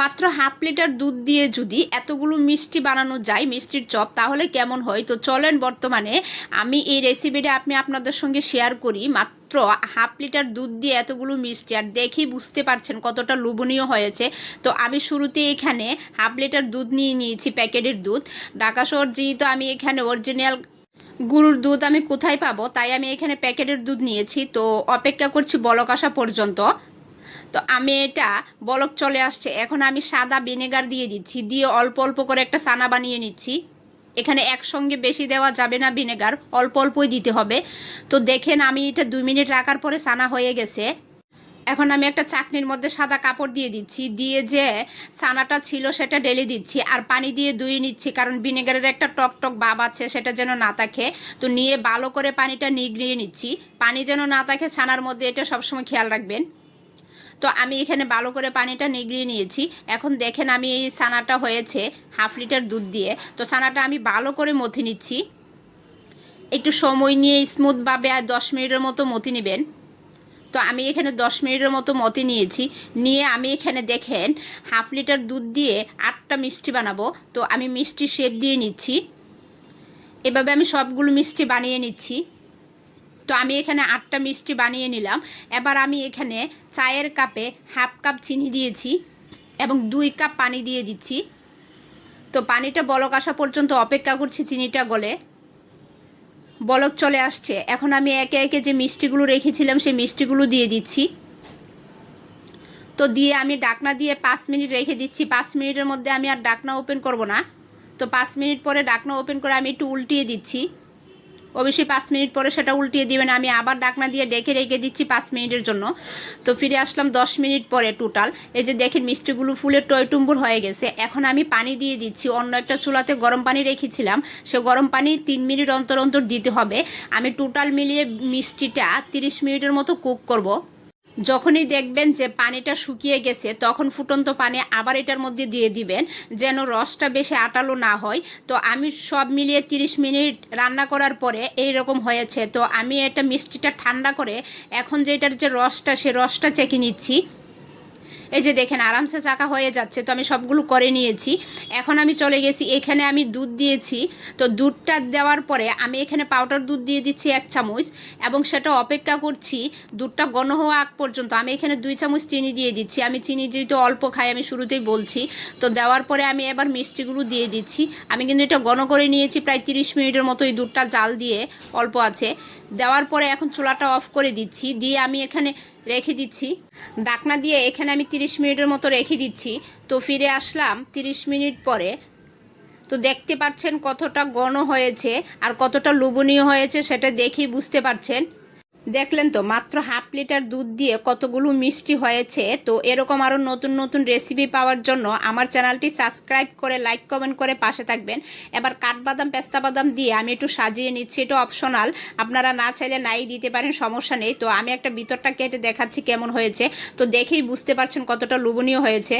মাত্র half litre দুধ দিয়ে যদি এতগুলো মিষ্টি বানানো যায়, মিষ্টির চপ, তাহলে কেমন হয়? তো চলেন বর্তমানে আমি এই রেসিপিটা আপনি আপনাদের সঙ্গে শেয়ার করি। মাত্র হাফ লিটার দুধ দিয়ে এতগুলো মিষ্টি, আর দেখেই বুঝতে পারছেন কতটা লোভনীয় হয়েছে। তো আমি শুরুতে এখানে হাফ লিটার দুধ নিয়ে নিয়েছি প্যাকেটের দুধ। ঢাকা শহর যেহেতু আমি এখানে অরিজিনাল গরুর দুধ আমি কোথায় পাবো, তাই আমি এখানে প্যাকেটের দুধ নিয়েছি। তো অপেক্ষা করছি বলক আসা পর্যন্ত। তো আমি এটা বলক চলে আসছে। এখন আমি সাদা ভিনেগার দিয়ে দিচ্ছি। দিয়ে অল্প অল্প করে একটা সানা বানিয়ে নিচ্ছি। এখানে একসঙ্গে বেশি দেওয়া যাবে না ভিনেগার, অল্প অল্পই দিতে হবে। তো দেখেন আমি এটা দুই মিনিট রাখার পরে সানা হয়ে গেছে। এখন আমি একটা চাকনির মধ্যে সাদা কাপড় দিয়ে দিচ্ছি। দিয়ে যে সানাটা ছিল সেটা ঢেলে দিচ্ছি আর পানি দিয়ে ধুয়ে নিচ্ছি কারণ ভিনেগারের একটা টক টক ভাব আছে, সেটা যেন না থাকে। তো নিয়ে ভালো করে পানিটা নিগড়িয়ে নিচ্ছি। পানি যেন না থাকে, ছানার মধ্যে এটা সবসময় খেয়াল রাখবেন। তো আমি এখানে ভালো করে পানিটা নিগড়িয়ে নিয়েছি। এখন দেখেন আমি এই ছানাটা হয়েছে হাফ লিটার দুধ দিয়ে। তো ছানাটা আমি ভালো করে মথি নিচ্ছি। একটু সময় নিয়ে স্মুথভাবে আর দশ মিনিটের মতো মতি নেবেন। তো আমি এখানে দশ মিনিটের মতো মতি নিয়েছি। নিয়ে আমি এখানে দেখেন হাফ লিটার দুধ দিয়ে আটটা মিষ্টি বানাবো। তো আমি মিষ্টি শেপ দিয়ে নিচ্ছি। এভাবে আমি সবগুলো মিষ্টি বানিয়ে নিচ্ছি। তো আমি এখানে আটটা মিষ্টি বানিয়ে নিলাম। এবার আমি এখানে চায়ের কাপে হাফ কাপ চিনি দিয়েছি এবং দুই কাপ পানি দিয়ে দিচ্ছি। তো পানিটা বলক আসা পর্যন্ত অপেক্ষা করছি চিনিটা গলে। বলক চলে আসছে। এখন আমি একে একে যে মিষ্টিগুলো রেখেছিলাম, সেই মিষ্টিগুলো দিয়ে দিচ্ছি। তো দিয়ে আমি ডাকনা দিয়ে পাঁচ মিনিট রেখে দিচ্ছি। পাঁচ মিনিটের মধ্যে আমি আর ডাকনা ওপেন করব না। তো পাঁচ মিনিট পরে ডাকনা ওপেন করে আমি একটু উল্টিয়ে দিচ্ছি। অবশ্যই পাঁচ মিনিট পরে সেটা উল্টিয়ে দিবেন। আমি আবার ডাকনা দিয়ে ডেকে রেখে দিচ্ছি পাঁচ মিনিটের জন্য। তো ফিরে আসলাম দশ মিনিট পরে টোটাল এই যে দেখেন মিষ্টিগুলো ফুলে টয়টুম্বুর হয়ে গেছে। এখন আমি পানি দিয়ে দিচ্ছি। অন্য একটা চুলাতে গরম পানি রেখেছিলাম। সে গরম পানি তিন মিনিট অন্তর অন্তর দিতে হবে। আমি টোটাল মিলিয়ে মিষ্টিটা তিরিশ মিনিটের মতো কুক করব। যখনই দেখবেন যে পানিটা শুকিয়ে গেছে, তখন ফুটন্ত পানি আবার এটার মধ্যে দিয়ে দিবেন, যেন রসটা বেশি আটালো না হয়। তো আমি সব মিলিয়ে 30 মিনিট রান্না করার পরে এই রকম হয়েছে। তো আমি এটা মিষ্টিটা ঠান্ডা করে এখন যে এটার যে রসটা, সে রসটা চেকে নিচ্ছি। এই যে দেখেন, আরামসে চাকা হয়ে যাচ্ছে, তো আমি সবগুলো করে নিয়েছি। এখন আমি চলে গেছি, এখানে আমি দুধ দিয়েছি। তো দুধটা দেওয়ার পরে আমি এখানে পাউডার দুধ দিয়ে দিচ্ছি এক চামচ, এবং সেটা অপেক্ষা করছি দুধটা ঘন হওয়া আগ পর্যন্ত। আমি এখানে দুই চামচ চিনি দিয়ে দিচ্ছি। আমি চিনি যেহেতু অল্প খাই, আমি শুরুতেই বলছি। তো দেওয়ার পরে আমি এবার মিষ্টিগুলো দিয়ে দিচ্ছি। আমি কিন্তু এটা ঘন করে নিয়েছি, প্রায় তিরিশ মিনিটের মতো এই দুধটা জাল দিয়ে অল্প আছে। দেওয়ার পরে এখন চুলাটা অফ করে দিচ্ছি। দিয়ে আমি এখানে রেখে দিচ্ছি। ডাকনা দিয়ে এখানে আমি 30 মিনিটের মতো রেখে দিচ্ছি। তো ফিরে আসলাম 30 মিনিট পরে। তো দেখতে পাচ্ছেন কতটা গণ হয়েছে আর কতটা লোভনীয় হয়েছে সেটা দেখেই বুঝতে পারছেন। দেখলেন তো, মাত্র হাফ লিটার দুধ দিয়ে কতগুলো মিষ্টি হয়েছে। তো এরকম আরও নতুন নতুন রেসিপি পাওয়ার জন্য আমার চ্যানেলটি সাবস্ক্রাইব করে লাইক কমেন্ট করে পাশে থাকবেন। এবার কাঠবাদাম পেস্তা বাদাম দিয়ে আমি একটু সাজিয়ে নিচ্ছি, এটা অপশনাল আপনারা না চাইলে নাই দিতে পারেন, সমস্যা নেই। তো আমি একটা ভিতরটা কেটে দেখাচ্ছি কেমন হয়েছে। তো দেখেই বুঝতে পারছেন কতটা লোভনীয় হয়েছে।